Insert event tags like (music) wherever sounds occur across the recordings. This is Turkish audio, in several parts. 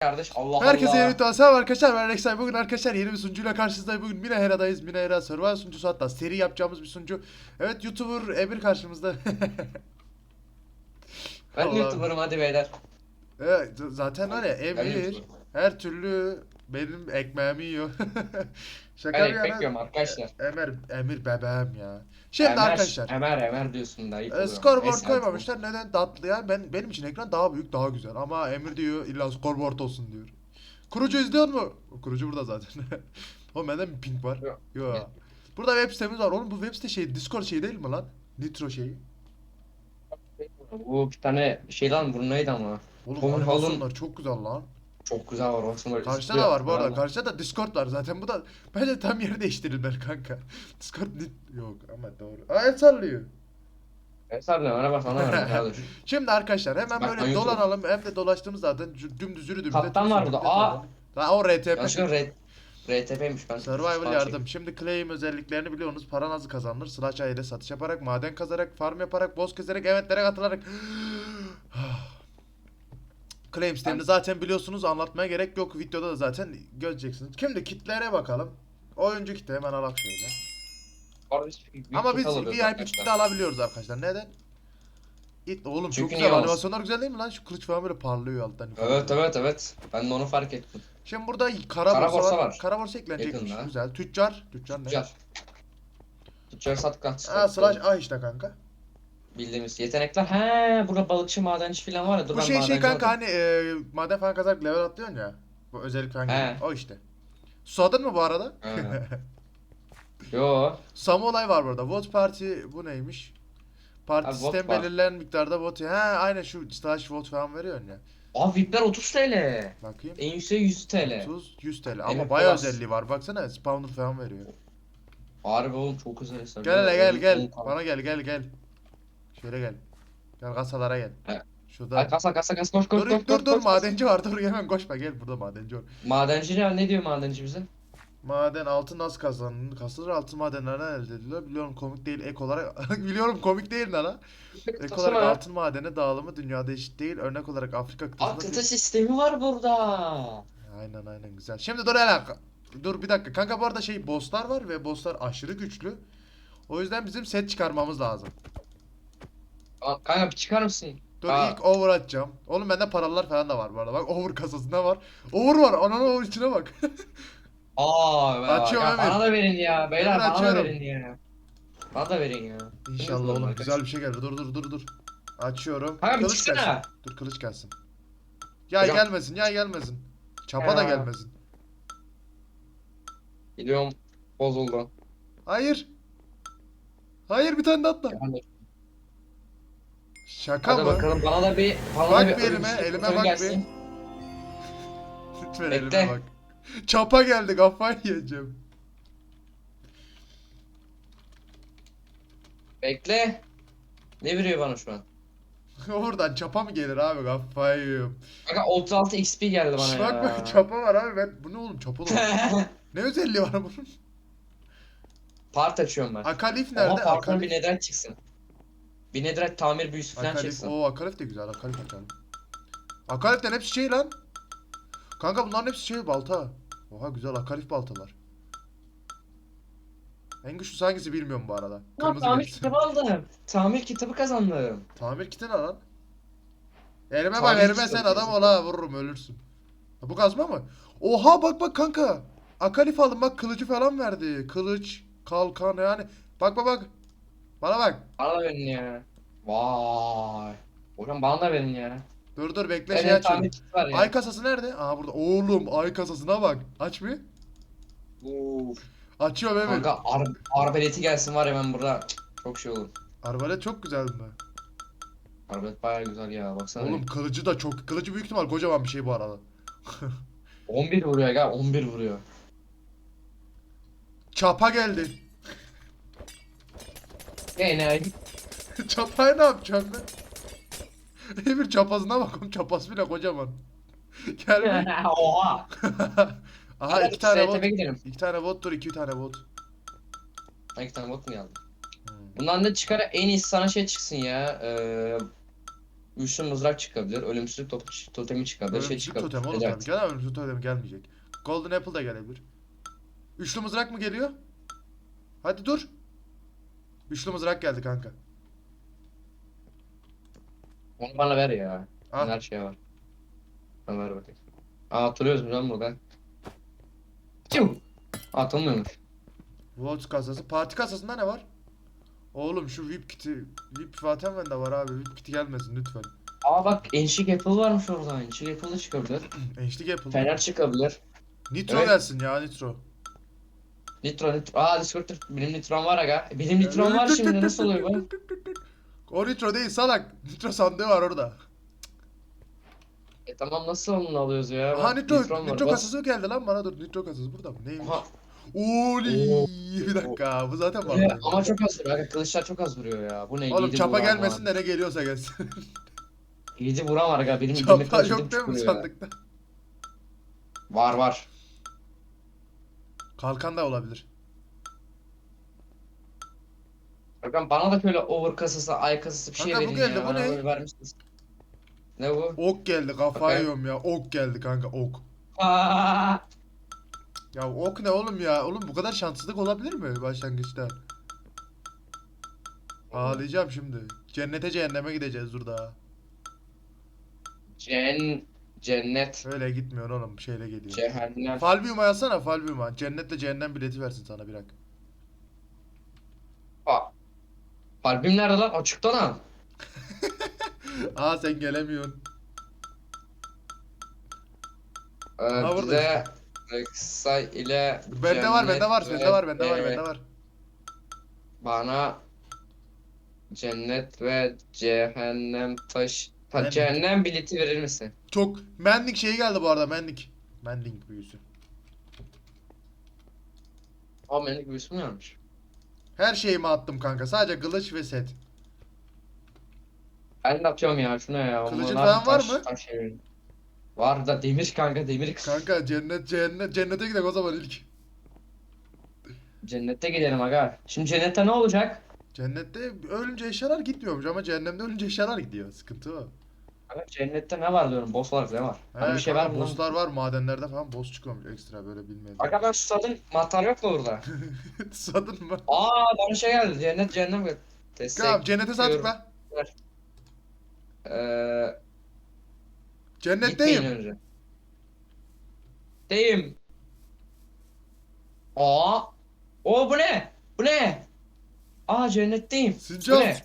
kardeş. Allah Herkese Allah. yeni bir selam arkadaşlar. Ben Rexay bugün arkadaşlar yeni bir sunucuyla karşınızdayım. Bugün Mina Hera'dayız. Mina Hera Survival sunucusu. Hatta seri yapacağımız bir sunucu. Evet YouTuber Emir karşımızda. (laughs) Ben Allah'ım. YouTuber'ım hadi beyler. Evet zaten var ya Emir her türlü benim ekmeğimi yiyor. (laughs) Şaka Ben bir ekmek yana yiyorum arkadaşlar. Emir, Emir bebeğim ya Şimdi Emer, arkadaşlar Emer Emer diyorsun da e, scoreboard koymamışlar neden tatlı ya ben benim için ekran daha büyük daha güzel ama Emir diyor illa scoreboard olsun diyor Kurucu izliyor mu? Kurucu burada zaten. (laughs) Oğlum bende mi ping var? Yok. Yok. Burada web sitemiz var. Oğlum bu web site şey Discord şey değil mi lan? Nitro şeyi. Bu bir tane şey lan burnu neydi ama. Oğlum animasyonlar çok güzel lan. Çok güzel var böyle Karşıda da var bu arada. Karşıda da Discord var zaten. Bu da bence tam yeri değiştirilmeli kanka. Discord nit yok ama doğru. Aa el sallıyor. Ben sardım ona bak ona bak. (laughs) kardeş. Şimdi arkadaşlar hemen Bak, böyle YouTube- dolanalım. Hem de dolaştığımız zaten dü- dümdüz yürüdüğümüzde. Kaptan tüm var burada. Aa! Ha o RTP. Yanlışlıkla R- RTP'ymiş ben. Survival yardım. Şimdi claim özelliklerini biliyorsunuz. Para nasıl kazanılır? Slash ile satış yaparak, maden kazarak, farm yaparak, boss keserek, eventlere katılarak. (gasps) claim sistemini Ben- zaten biliyorsunuz. Anlatmaya gerek yok. Videoda da zaten göreceksiniz. Şimdi kitlere bakalım. Oyuncu kitle hemen alak şöyle. Ama biz VIP kitle alabiliyoruz arkadaşlar. Neden? İt, oğlum çok Çünkü güzel niye olmasın? animasyonlar güzel değil mi lan? Şu kılıç falan böyle parlıyor alttan. Evet evet evet. Ben de onu fark ettim. Şimdi burada kara, Kara borsa, borsa var. var. Kara borsa eklenecekmiş. Güzel. Tüccar. Tüccar ne? Tüccar. Tüccar satkat. Ha slash A işte kanka. Bildiğimiz yetenekler. He burada balıkçı madenci falan var ya. Dur Bu ben şey şey madenci kanka olayım. hani e, maden falan kazarak level atlıyorsun ya. Bu özellik falan He. O işte. Susadın mı bu arada? He. (laughs) Yo. Sama olay var burada. Vote party bu neymiş? Parti vote sistem var. belirlenen miktarda vote. He aynen şu slash vote falan veriyorsun ya. Abi VIP'ler 30 TL. Bakayım. En yüksek 100 TL. 30 100 TL ama Evet, bayağı özelliği var. Baksana spawner falan veriyor. Harbi oğlum çok güzel hesap. Gel hele gel gel. Bana gel gel gel. Şöyle gel. Gel kasalara gel. He. Şurada. Ay kasa kasa kasa koş koş Dur koş. dur koş, dur koş. madenci var dur hemen koşma gel burada madenci var. Madenci ne, ne diyor madenci bize? Maden altın nasıl kazanılır? Kasılır altın madenlerden elde edilir. Biliyorum komik değil ek olarak. (laughs) Biliyorum komik değil lan. (laughs) Ek olarak altın madeni dağılımı dünyada eşit değil. Örnek olarak Afrika kıtasında. kıta sistemi var burada. Aynen aynen güzel. Şimdi dur hele. Dur bir dakika. Kanka bu arada şey bosslar var ve bosslar aşırı güçlü. O yüzden bizim set çıkarmamız lazım. Aa, Kanka bir çıkar mısın? Dur Aa. ilk over atacağım. Oğlum bende paralar falan da var bu arada. Bak over kasasında var. Over var. Ananı over içine bak. Aa be Açıyorum ya, Emir. bana da verin ya. Beyler bana da açıyorum. verin ya. Bana da verin ya. İnşallah oğlum güzel bir şey geldi. Dur dur dur dur. Açıyorum. Kanka bir kılıç çıksana. gelsin. Dur kılıç gelsin. Yay Hocam. gelmesin, yay gelmesin. Çapa da Ya. gelmesin. Gidiyorum. Bozuldu. Hayır. Hayır bir tane de atla. Yani, Şaka hadi mı? bakalım bana da bir bana Bak bir elime, ölümsüzlük elime bak gelsin. (laughs) Lütfen Bekle. elime bak. Çapa geldi kafayı yiyeceğim. Bekle. Ne veriyor bana şu an? (laughs) Oradan çapa mı gelir abi kafayı yiyorum. Kanka 36 XP geldi bana Şş, ya. Bak bak çapa var abi ben. Bu ne oğlum çapa da (laughs) Ne özelliği var bunun? Part açıyorum ben. Akalif Ama nerede? parttan bir Akalif. neden çıksın. Bir neden tamir büyüsü falan Akalif. çıksın. Oo Akalif de güzel. Akalif Akalif. Akalif'ten hepsi şey lan. Kanka bunların hepsi şey balta. Oha güzel Akalif baltalar. En güçlüsü hangisi bilmiyorum bu arada. Lan Kırmızı tamir gelsin. kitabı aldım. Tamir kitabı kazandım. Tamir kiti ne lan? Elime bak Tamir elime sen adam ol ha vururum ölürsün. Ha, bu kazma mı? Oha bak bak kanka. Akalif aldım bak kılıcı falan verdi. Kılıç, kalkan yani. Bak bak bak. Bana bak. Bana da verin ya. Vay. Hocam bana da verin ya. Dur dur bekle Evet şey açıyorum. var ya. Ay kasası nerede? Aa burada. Oğlum ay kasasına bak. Aç bir. Uf. Açıyorum evet. Kanka ar arbeleti gelsin var ya ben burada çok şey olur. Arbalet çok güzel mi? Arbelet bayağı güzel ya baksana. Oğlum kılıcı da çok. Kılıcı büyük ihtimal kocaman bir şey bu arada. (laughs) 11 vuruyor gel 11 vuruyor. Çapa geldi. E ne? Çapayı ne yapacağım ben? Emir çapasına bak oğlum çapası bile kocaman. (laughs) Gel (laughs) bir. Oha. (laughs) Aha Hadi iki tane bot. gidelim. İki tane bot dur iki tane bot. Ha, iki tane bot mu geldi? Hmm. Bundan da çıkar en iyisi sana şey çıksın ya. Eee Üçlü mızrak çıkabilir. Ölümsüzlük top- totemi çıkabilir. Şey Ölümsüzlük çıkabilir. totem oğlum Evet. tabii. Gel ölümsüzlük totem gelmeyecek. Golden Apple da gelebilir. Üçlü mızrak mı geliyor? Hadi dur. Üçlü mızrak geldi kanka. Onu bana ver ya. Al. Her şey var. Bana ver bakayım. Aa hatırlıyoruz mu lan buradan? Kim? Atılmıyormuş. Vault kasası. Parti kasasında ne var? Oğlum şu VIP kiti, VIP zaten bende var abi. VIP kiti gelmesin lütfen. Aa bak Enşik Apple varmış orada. Enşik Apple da çıkabilir. (clears throat) Ençlik Apple. Fener çıkabilir. Nitro Evet. gelsin ya Nitro. Nitro Nitro. Aa Discord benim Nitrom var aga. Benim Nitrom var şimdi nasıl oluyor bu? O Nitro değil salak. Nitro sandığı var orada. E tamam nasıl onu alıyoruz ya? Aha Nitro. Nitro Bas. kasası geldi lan bana dur. Nitro kasası burada mı? Neymiş? Aha. Oli bir dakika bu zaten var. Ya, ama çok az vuruyor. Kılıçlar çok az vuruyor ya. Bu ne? Oğlum çapa gelmesin de ne geliyorsa gelsin. Yedi vuran var aga. Benim çapa yok değil mi sandıkta? Var var. Kalkan da olabilir. Bakın bana da şöyle over kasası, ay kasası bir şey Kanka bu verin geldi, ya. bu Bana ne? böyle vermişsiniz. Ne bu? Ok geldi kafayı Okey. yiyorum ya. Ok geldi kanka ok. Aa! (laughs) Ya ok ne oğlum ya? Oğlum bu kadar şanssızlık olabilir mi başlangıçta? Ağlayacağım şimdi. Cennete cehenneme gideceğiz dur daha. Cen... Cennet. Öyle gitmiyor oğlum şeyle geliyor. Cehennem. Falbium'a yazsana Falbium'a. Cennetle cehennem bileti versin sana bir dakika. Aa. Kalbim nerede lan? Açıkta lan. (laughs) Aa sen gelemiyorsun. Ee, Ha, burada bize Rek'Sai ile Bende var bende var bende var bende var bende var. Bana cennet ve cehennem taş ta, Ben- cehennem bileti verir misin? Çok Mending şeyi geldi bu arada Mending. Mending büyüsü. Aa benimki büyüsü mü varmış? Her şeyimi attım kanka. Sadece kılıç ve set. Ben de atıyorum ya şuna ya. Kılıcın Onlar falan var taş- mı? taş şey. Var da demir kanka demir. Kanka cennet cennet cennete gidelim o zaman ilk. Cennette gidelim aga. Şimdi cennette ne olacak? Cennette ölünce eşyalar gitmiyormuş ama cehennemde ölünce eşyalar gidiyor. Sıkıntı o. Aga cennette ne var diyorum. Boss olarak ne var? Hani He, bir şey kanka, var mı? lan? bosslar var madenlerde falan boss çıkıyormuş ekstra böyle bilmedim. Aga ben susadım. Mantar yok mu burada? (laughs) Susadın mı? Aa bana şey geldi. Cennet cehennem geldi. Destek. Tamam cennete sağ tıkla. Eee Cennetteyim. Gitmeyin önce. Deyim. Aa. O bu ne? Bu ne? Aa cennetteyim. Sincap. Bu ne?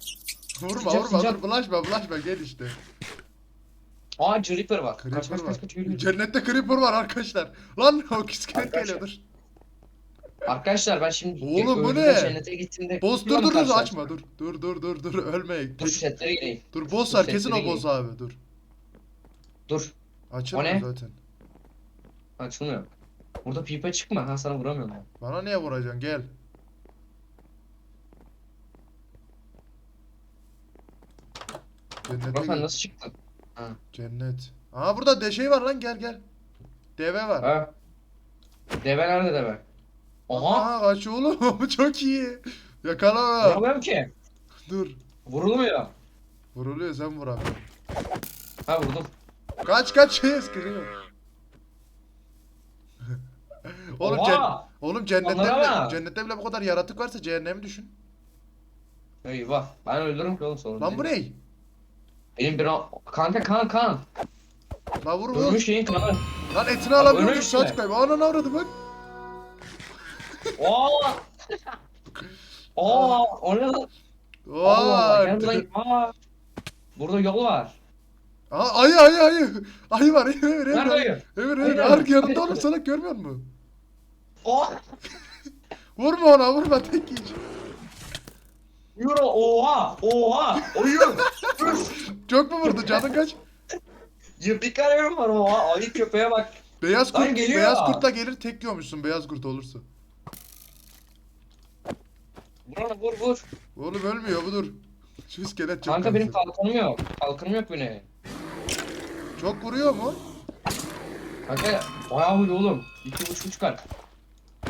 Vurma Sincap, vurma sincap. dur bulaşma bulaşma gel işte. Aa Creeper var. Creeper kaç kaç var. kaç kaç yürü. yürü. Cennette creeper var arkadaşlar. Lan o iskelet geliyordur. Arkadaşlar ben şimdi Oğlum, bu ne? cennete gittiğimde Boss dur dur dur açma dur. Dur dur dur dur ölme. Dur setlere gireyim. Dur boss var kesin o boss abi dur. Dur. Açılmıyor zaten. Açılmıyor. Burada pipe çıkma. Ha sana vuramıyorum. Bana niye vuracaksın gel. Cennete Bak nasıl çıktın? Cennet. Aa burada de şey var lan gel gel. Deve var. Ha? Deve nerede deve? Oha. Aha kaç oğlum (laughs) çok iyi. Yakala. Vuramıyorum ki. Dur. Vurulmuyor. Vuruluyor sen vur abi. Ha vurdum. Kaç kaç (laughs) eskiriyor. (laughs) oğlum, cen Oha. oğlum cennette bile, cennette bile bu kadar yaratık varsa cehennemi düşün. Eyvah. Ben öldürürüm ki oğlum sorun Lan bu değil. ne? Benim bir an... Kanka kan kan. Lan vur vur. Ölmüş şeyin kanı. Lan etini alabiliyor musun? Saç kaybı. Ananı avradı bak. Aa! (laughs) Aa! O ne lan? Vay. Gel buraya. Aa! Burada yol var. Aa, ayı ayı ayı. Ayı var. Nerede Emir ayı? Emir Ayı Emir. nerede? Ark yanında Ayı oğlum nerede? sana görmüyor musun? Aa! (laughs) Vurma ona vurma tek yiyici. Euro! Oha! Oha! Oyun! (laughs) Çok mu vurdu canın kaç? Yıpik arıyorum var oha! Ayı köpeğe bak. Beyaz Lan kurt, geliyor. beyaz kurtla gelir tek yiyormuşsun beyaz kurt olursa. Vur onu vur vur. Oğlum ölmüyor budur. Şu iskelet çok Kanka benim kanser. kalkanım yok. Kalkanım yok benim. Çok vuruyor mu? Kanka bayağı vurdu oğlum. İki buçuk kalp.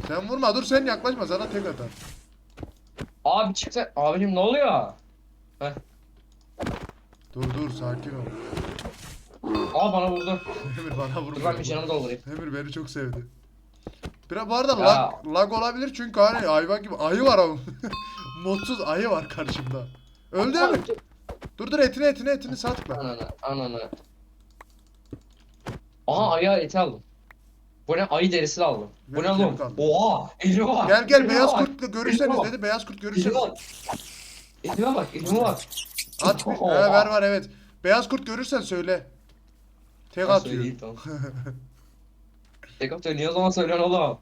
Sen vurma dur sen yaklaşma sana tek atar. Abi çıktı. Abicim ne oluyor? Heh. Dur dur sakin ol. Aa bana vurdu. Emir bana vurdu. Dur ben bir canımı doldurayım. Emir beni çok sevdi. Biraz bu arada Ya. lag, lag olabilir çünkü hani hayvan gibi ayı var ama. (laughs) Modsuz ayı var karşımda. Öldü Emir. Dur dur etine etine etini sağ tıkla. Ananı ananı. Aha ayağı eti aldım. Bu ne? Ayı derisi de aldım. Bu ne oğlum? kemik aldım. Oha! Elime bak. Gel gel elime beyaz bak. kurt görürseniz Elime dedi beyaz kurt Elime görürseniz. bak. Elime bak. Elime bak. At bir. He, Oha. ver var evet. Beyaz kurt görürsen söyle. Tek Ben atıyor. söyleyeyim, tamam. (laughs) Tek atıyor. Niye o zaman söylüyorsun oğlum?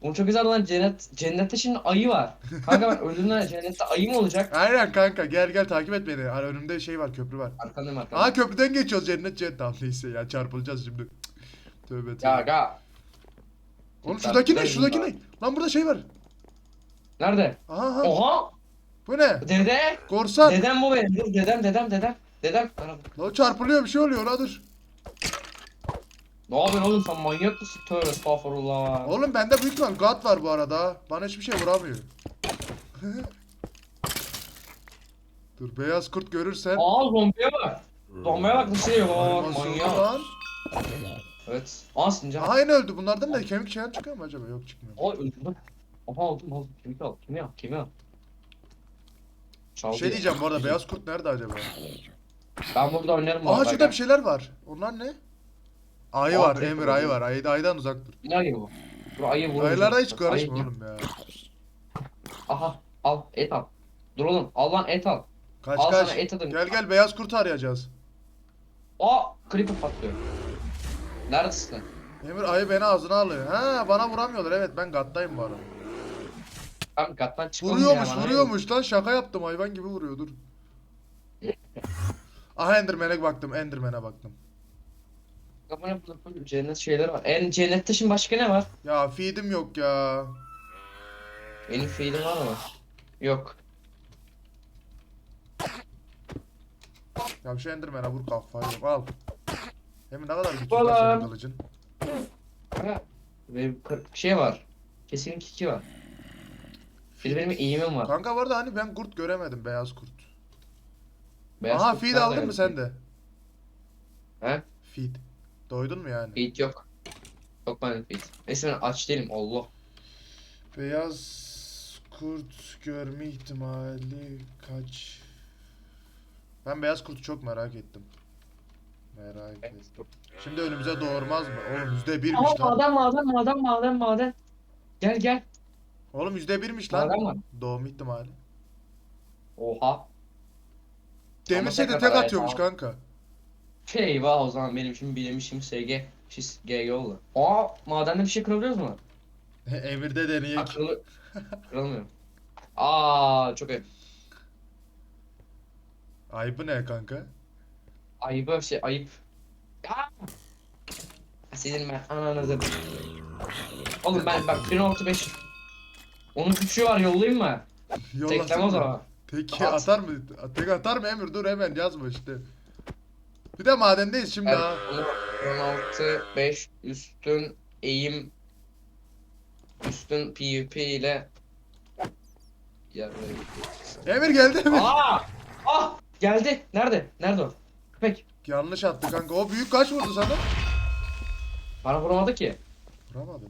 Oğlum çok güzel lan cennet. Cennette şimdi ayı var. Kanka ben öldüğümde cennette ayı mı olacak? Aynen kanka gel gel takip et beni. Hani önümde şey var köprü var. Arkandayım arkandayım. Aa köprüden geçiyoruz cennet cennet. Tamam neyse ya çarpılacağız şimdi. Tövbe tövbe. Ya ga. Oğlum şuradaki ne? Şuradaki ne? Lan burada şey var. Nerede? Aha aha. Oha! Bu ne? Dede! Korsan. Dedem bu benim. Dur dedem dedem dedem. Dedem. Lan çarpılıyor bir şey oluyor la dur. Ne yapıyorsun oğlum sen manyak mısın? Tövbe estağfurullah. Oğlum bende büyük ihtimal God var bu arada. Bana hiçbir şey vuramıyor. (laughs) dur beyaz kurt görürsen. Aa zombiye bak. Zombiye bak baba bak Animasyonu manyak. lan. Evet. Aa sincap. Aha yine öldü. Bunlardan da kemik şeyler çıkıyor mu acaba? Yok çıkmıyor. Aa öldüm. Aha aldım aldım. Kimi al? Kimi al? Kimi al? Çaldı Bir şey ya. diyeceğim bu arada beyaz kurt nerede acaba? Ben burada oynarım. Aha şurada bir şeyler var. Onlar ne? Ayı Aa, var direkt Emir ayı var. Ayı, ayıdan uzak dur. Ne ayı bu? Dur ayı vuracağım. Ayılara hiç karışma oğlum ya. Aha al et al. Dur oğlum al lan et al. Kaç al kaç. sana et adım. Gel gel beyaz kurtu arayacağız. Aa creeper patlıyor. Neredesin? Emir ayı beni ağzına alıyor. Ha bana vuramıyorlar evet ben gattayım bu arada. Ben kattan çıkalım Vuruyormuş ya, bana vuruyormuş lan şaka yaptım hayvan gibi vuruyor dur. Aha Enderman'e baktım Enderman'e baktım. Kafana burada cennet şeyleri var. En cennette şimdi başka ne var? Ya feed'im yok ya. Benim feedim var mı? Yok. Ya şu Enderman'e vur kafayı al. Emir ne kadar güçlü senin kılıcın. Ha, kır- şey var. Kesin kiki var. Bir de benim eğimim var. Kanka vardı hani ben kurt göremedim beyaz kurt. Aha kurt feed aldın mı sen de? He? Feed. Doydun mu yani? Feed yok. Yok benim feed. Neyse ben aç değilim Allah. Beyaz kurt görme ihtimali kaç? Ben beyaz kurtu çok merak ettim. Merak ettim. Şimdi önümüze doğurmaz mı? Oğlum yüzde birmiş Aa lan. maden maden maden maden maden. Gel gel. Oğlum yüzde birmiş lan. Maden var. Doğum ihtimali. Oha. Demirse de tek tek atıyormuş ya. kanka. Eyvah o zaman benim şimdi bilemişim SG. Şiz GG oldu. Aa madende bir şey kırabiliyoruz mu? (laughs) Emir'de Ha deneyek. kırılı... (laughs) Kırılmıyor. Aa çok iyi. Ayıbı ne kanka? Ayıp bir şey ayıp. Aa! Sizin ben ananızı. Oğlum ben bak 1.5 Onun küçüğü var yollayayım mı? Teklemez o. Peki At. atar mı? Tek atar mı Emir? Dur hemen yazma işte. Bir de madendeyiz şimdi Ben ha. onu 16 5 üstün eğim üstün PvP ile ya böyle Emir geldi Emir. Aa! Ah! Geldi. Nerede? Nerede o? Köpek. Yanlış attı kanka. O büyük kaç vurdu sana? Bana vuramadı ki. Vuramadın mı?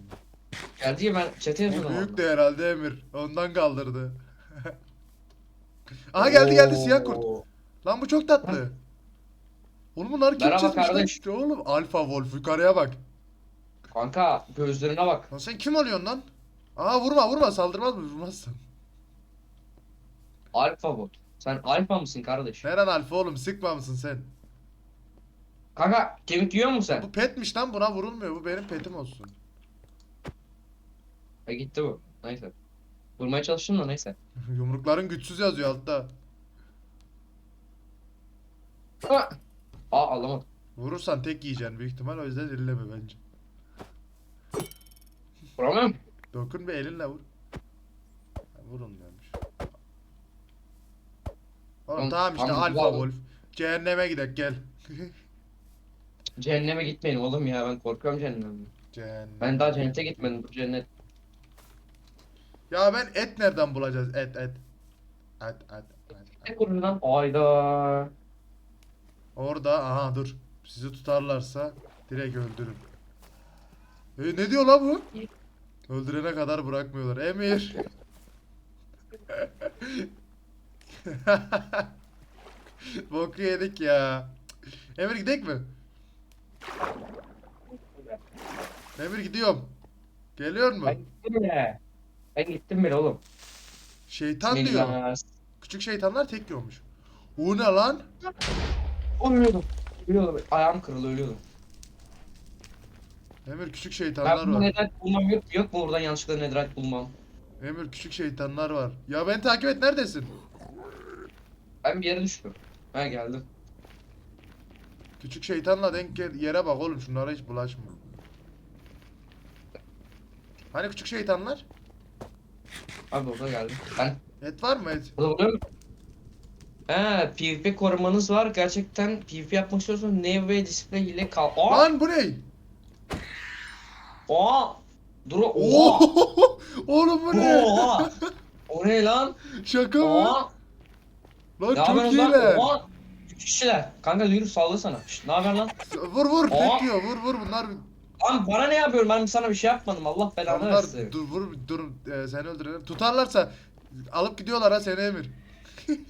Geldi ya ben O yazıyordum. büyük de herhalde Emir. Ondan kaldırdı. (laughs) Aha geldi geldi siyah kurt. Oo. Lan bu çok tatlı. Oğlum bunlar kim Merhaba çizmiş lan? kardeş. İşte oğlum Alfa Wolf yukarıya bak. Kanka gözlerine bak. Lan sen kim oluyorsun lan? Aa vurma vurma saldırmaz mı? Vurmazsın. Alfa bu. Sen alfa mısın kardeş? Neren alfa oğlum sıkma mısın sen? Kanka kemik yiyor musun sen? Bu petmiş lan buna vurulmuyor. Bu benim petim olsun. E gitti bu. Neyse. Vurmaya çalıştım da neyse. (laughs) Yumrukların güçsüz yazıyor altta. Aa, Aa alamadım. Vurursan tek yiyeceksin büyük ihtimal o yüzden elleme bence. Vuramıyorum. Dokun bir elinle vur. Ha, Vurulmuyormuş. Oğlum Oğlum, tamam işte tamam, Alfa güzel. Wolf. Cehenneme gidek gel. (laughs) Cehenneme gitmeyin oğlum ya ben korkuyorum cehennemden. Cehennem. Ben daha cennete gitmedim bu cennet. Ya ben et nereden bulacağız? Et et. Et et et. Ne et. lan? Ayda. Orada aha dur. Sizi tutarlarsa direkt öldürün. E, ne diyor la bu? Öldürene kadar bırakmıyorlar. Emir. (laughs) Boku yedik ya. Emir gidek mi? Emir gidiyorum. Geliyor mu? Ben gittim bile. Ben gittim bile oğlum. Şeytan diyor. Küçük şeytanlar tek yiyormuş. O ne lan? Oğlum ölüyordum. Ölüyordum. Ayağım kırıldı ölüyordum. Emir küçük Ben şeytanlar bu var. netherite bulmam yok, yok mu oradan yanlışlıkla netherite bulmam? Emir küçük şeytanlar var. Ya beni takip et neredesin? Ben bir yere düştüm. Ha geldim. Küçük şeytanla denk gel- yere bak oğlum şunlara hiç bulaşma. Hani küçük şeytanlar? Abi orada geldim. Ben Et var mı et? burada buluyor musun? PvP korumanız var. Gerçekten PvP yapmak istiyorsanız Neo ve Display ile kal. Aa! Lan bu ne? Aa! Dur. Oha! Oo! (laughs) Oğlum bu ne? Oha! O ne lan? (laughs) Şaka mı? Oha! Lan Ne çok lan? iyiler. Oha! Kişiler. Kanka yürü salla sana. Şşt, ne haber lan? Vur vur Oha! tek yiyor vur vur bunlar. Lan bana ne yapıyorum? Ben sana bir şey yapmadım. Allah belanı Bunlar versin. dur vur dur e, seni öldürelim. Tutarlarsa alıp gidiyorlar ha seni Emir. (laughs)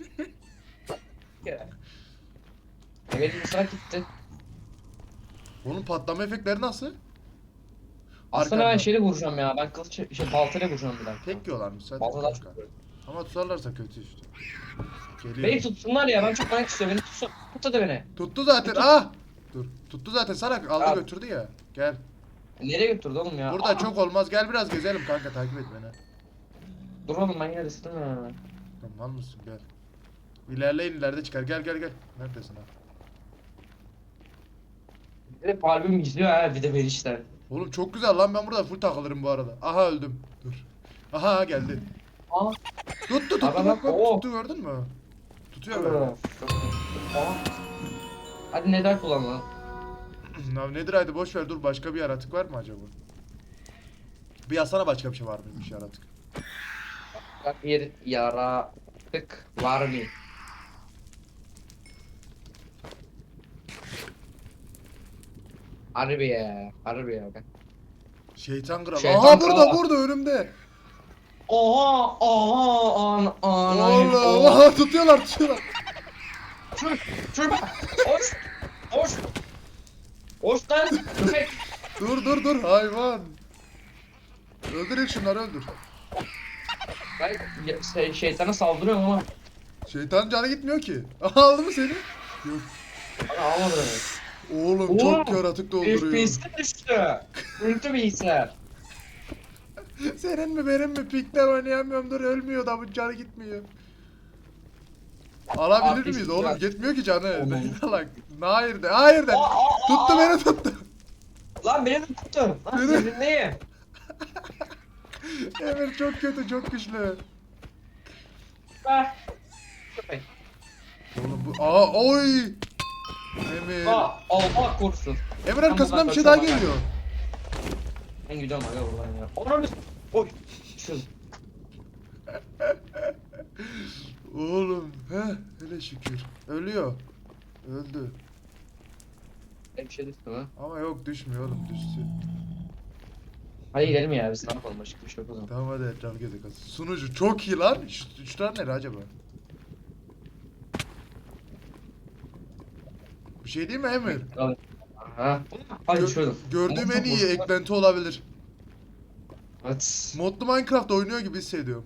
Benim mısrak gitti. Oğlum patlama efektleri nasıl? Aslında ben şeyle vuracağım ya. Ben kılıç şey baltayla vuracağım bir dakika. Tek yiyorlarmış zaten Balta daha kanka. çok. Ama tutarlarsa kötü işte. Geliyor. Beni tutsunlar ya. Ben çok merak istiyorum. Beni tutsun. Tut hadi beni. Tuttu zaten. Ah! Dur. Tuttu zaten sana aldı Ya. götürdü ya. Gel. Nereye götürdü oğlum ya? Burada Aa, çok olmaz. Gel biraz gezelim kanka takip et beni. Dur oğlum ben yine de istemiyorum. Tamam mal mısın gel. İlerleyin ileride çıkar. Gel gel gel. Neredesin ha? Bir de kalbim izliyor ha bir de beni işte. Oğlum çok güzel lan ben burada full takılırım bu arada. Aha öldüm. Dur. Aha geldi. Aa. Tuttu tuttu Abi bak bak, oo. tuttu gördün mü? Tutuyor böyle. Aa. Hadi neden kullan lan? (clears throat) Abi nedir haydi boş ver dur başka bir yaratık var mı acaba? Bir yazsana başka bir şey var mıymış yaratık? Bak bir yaratık var mı? Harbi ya. Harbi ya. Şeytan kral. Şeytan Aha burada kral. burada önümde. Oha oha an an Allah Allah (laughs) tutuyorlar tutuyorlar. Şur şurada. Hoş. Hoş. Hoş lan. Köpek. Dur dur dur hayvan. Öldürün şunları öldür. Ben şey, şeytana saldırıyorum ama Şeytan canı gitmiyor ki. Aldı mı seni? Yok. almadı beni. Oğlum çok Oğlum, yaratık dolduruyor. FPS'e düştü. Bilgisayar. Senin mi benim mi? Pikler oynayamıyorum dur ölmüyor da bu canı gitmiyor. Alabilir Abi, miyiz oğlum? Gitmiyor ki canı. Ne salak. (laughs) Hayır de. Hayır de. Aa, aa, Tuttu beni tuttu. Lan beni de tuttu. Lan senin (laughs) neyi? Emir çok kötü çok güçlü. Köpek. Oğlum bu. Aa oy. Emir. Aa, Allah korusun. Emir arkasından bir şey daha geliyor. Ben gidiyorum aga buradan ya. Onun Oy. Şu. Oğlum. He hele şükür. Ölüyor. Öldü. Bir şey düştüm ha. Ama yok düşmüyor oğlum düşsün. Hadi gidelim ya biz ne yapalım başka bir şey yok o zaman. Tamam hadi etrafı gezek. Sunucu çok iyi lan. Şu, şular nere acaba? Bir şey değil mi Emir? Aha. Hadi şuradan. gördüğüm en iyi eklenti olabilir. Evet. Modlu Minecraft oynuyor gibi hissediyorum.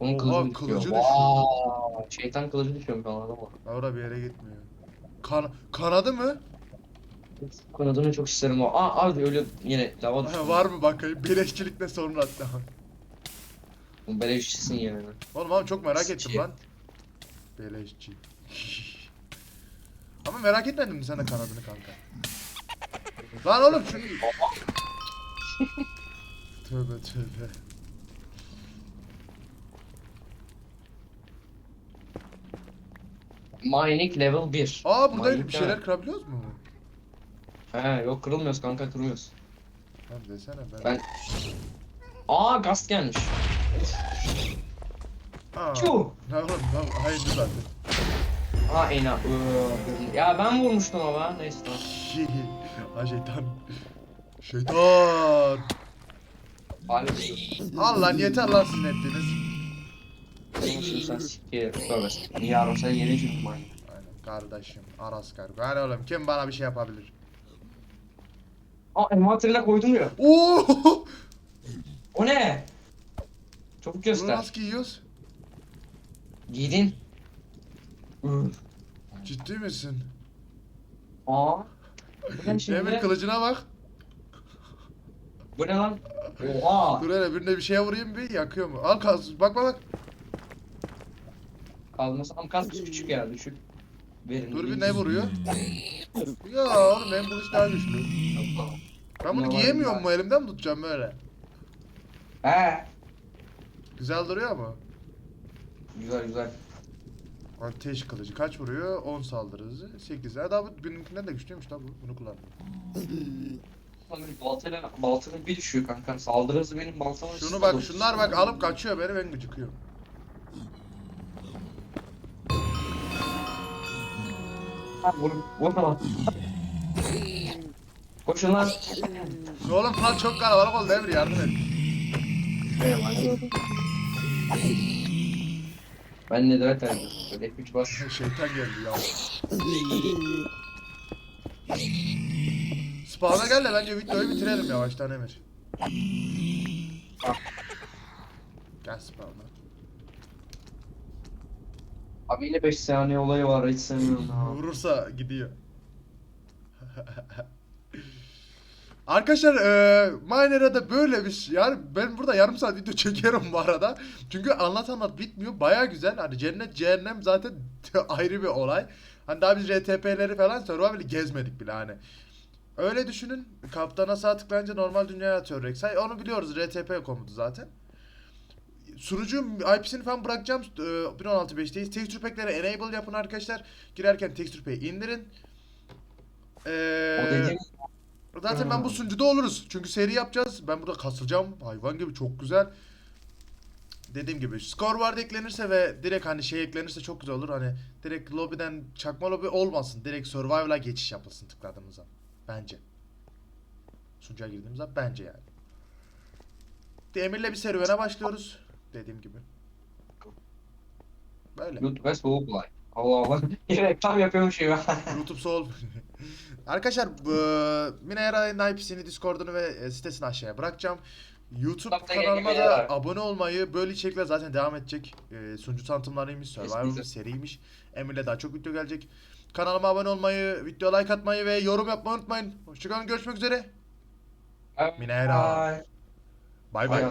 Onun Oha, kılıcı kılıcı düşüyor. düşüyor. Vaa, Şeytan kılıcı düşüyor falan adama. Orada bir yere gitmiyor. Kan kanadı mı? Kanadını çok isterim o. Aa abi öyle yine lava. Ha, var mı bakayım? Beleşçilikle sorun hatta. (laughs) Bu Beleşçisin yani. Oğlum abi çok merak ettim lan. Beleşçi. (laughs) Ama merak etmedin mi sen de kanadını kanka? Lan oğlum şu... tövbe tövbe. Mining level 1. Aa burada Mining bir şeyler ne? kırabiliyoruz mu? He yok kırılmıyoruz kanka kırmıyoruz. Lan desene ben. Ben- Aa gaz gelmiş. Aa. Çuh. Ne oğlum lan aynı zaten. Aa ena. Iıı, Ya ben vurmuştum ama neyse tamam. (laughs) ha şeytan. Şeytan. Halbuki Al lan yeter lan sizin ettiğiniz. sen siktir. Tövbe siktir. Yarın sen yeni çünkü manyak. Aynen kardeşim Aras kargo. Hani oğlum kim bana bir şey yapabilir? Aa envanterine koydum ya. Oo! O ne? Çabuk Bunu göster. nasıl giyiyoruz? Giydin. Ciddi misin? Aa. (laughs) Şimdi? Emir kılıcına bak. Bu ne lan? Oha. Dur hele birine bir şeye vurayım bir yakıyor mu? Al kaz. Bak bak bak. Kazması ama kazması küçük ya düşük. Verin. Dur bir ne vuruyor? (laughs) Ya oğlum benim kılıç daha güçlü. Ben bunu giyemiyorum mu elimden mi tutacağım böyle? He. Güzel duruyor mu? Güzel güzel. Ateş kılıcı kaç vuruyor? 10 saldırı hızı. 8. Ha daha bu benimkinden de güçlüymüş lan bu. Bunu kullan. Lan benim baltayla baltanın bir düşüyor kanka. Saldırı hızı benim baltama Şunu bak şunlar bak alıp kaçıyor beni ben gıcıkıyorum. Ha, vur, vurma lan. Koşun lan. Oğlum falan çok kalabalık oldu Emir yardım et. Ben ne demek verdim. Böyle F3 bas. (laughs) Şeytan geldi ya. Spawn'a gel de bence videoyu bitirelim yavaştan Emir. Gel spawn'a. Abi yine 5 saniye olayı var hiç sevmiyorum. Vurursa gidiyor. (laughs) Arkadaşlar eee Miner'a böyle bir şey. Yani ben burada yarım saat video (laughs) çekiyorum bu arada. Çünkü anlat anlat bitmiyor. Baya güzel. Hani cennet cehennem zaten (laughs) ayrı bir olay. Hani daha biz RTP'leri falan Survival'i gezmedik bile hani. Öyle düşünün. Kaptana sağ tıklayınca normal dünyaya atıyor Rek'Sai. Onu biliyoruz. RTP komutu zaten. Sunucu IP'sini falan bırakacağım. Ee, 1.16.5'teyiz. Texture pack'lere enable yapın arkadaşlar. Girerken texture pack'i indirin. Ee, O Zaten ben bu Hmm. sunucuda oluruz. Çünkü seri yapacağız. Ben burada kasılacağım. Hayvan gibi çok güzel. Dediğim gibi scoreboard eklenirse ve direkt hani şey eklenirse çok güzel olur. Hani direkt lobiden çakma lobi olmasın. Direkt survival'a geçiş yapılsın tıkladığımızda. Bence. Sunucuya girdiğimizde bence yani. Demir'le bir serüvene başlıyoruz. Dediğim gibi. Böyle. YouTube soğuk olay. Allah Allah. (laughs) Yine reklam yapıyormuş gibi. YouTube Soul. (laughs) Arkadaşlar bu Minera'nın IP'sini, Discord'unu ve e, sitesini aşağıya bırakacağım. YouTube Hatta kanalıma da abone olmayı, böyle içerikler zaten devam edecek. E, sunucu tanıtımlarıymış, Survivor Kesinlikle. seriymiş. Emir'le daha çok video gelecek. Kanalıma abone olmayı, video like atmayı ve yorum yapmayı unutmayın. Hoşçakalın, görüşmek üzere. Minera. Ay. Bay bay.